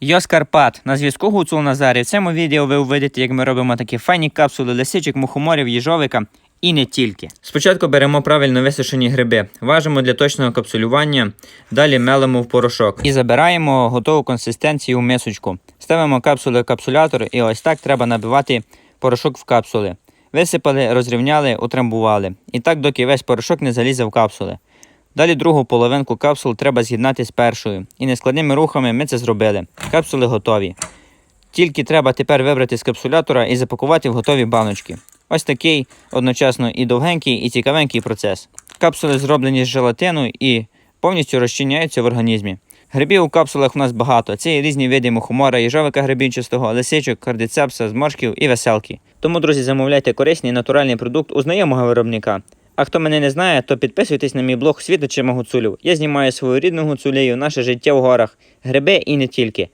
Йос Карпат, на зв'язку Гуцул Назарів. В цьому відео ви увидите, як ми робимо такі файні капсули лисичок, мухоморів, їжовика і не тільки. Спочатку беремо правильно висушені гриби, важимо для точного капсулювання, далі мелимо в порошок і забираємо готову консистенцію у мисочку. Ставимо капсули в капсулятор і ось так треба набивати порошок в капсули. Висипали, розрівняли, утрамбували. І так, доки весь порошок не залізе в капсули. Далі другу половинку капсул треба з'єднати з першою. І нескладними рухами ми це зробили. Капсули готові. Тільки треба тепер вибрати з капсулятора і запакувати в готові баночки. Ось такий одночасно і довгенький, і цікавенький процес. Капсули зроблені з желатину і повністю розчиняються в організмі. Грибів у капсулах у нас багато. Це і різні види мухомора, їжовика грибінчастого, лисичок, кардицепса, зморшків і веселки. Тому, друзі, замовляйте корисний натуральний продукт у знайомого виробника. А хто мене не знає, то підписуйтесь на мій блог Світочима Гуцулів. Я знімаю свою рідну гуцулею, наше життя в горах, гриби і не тільки.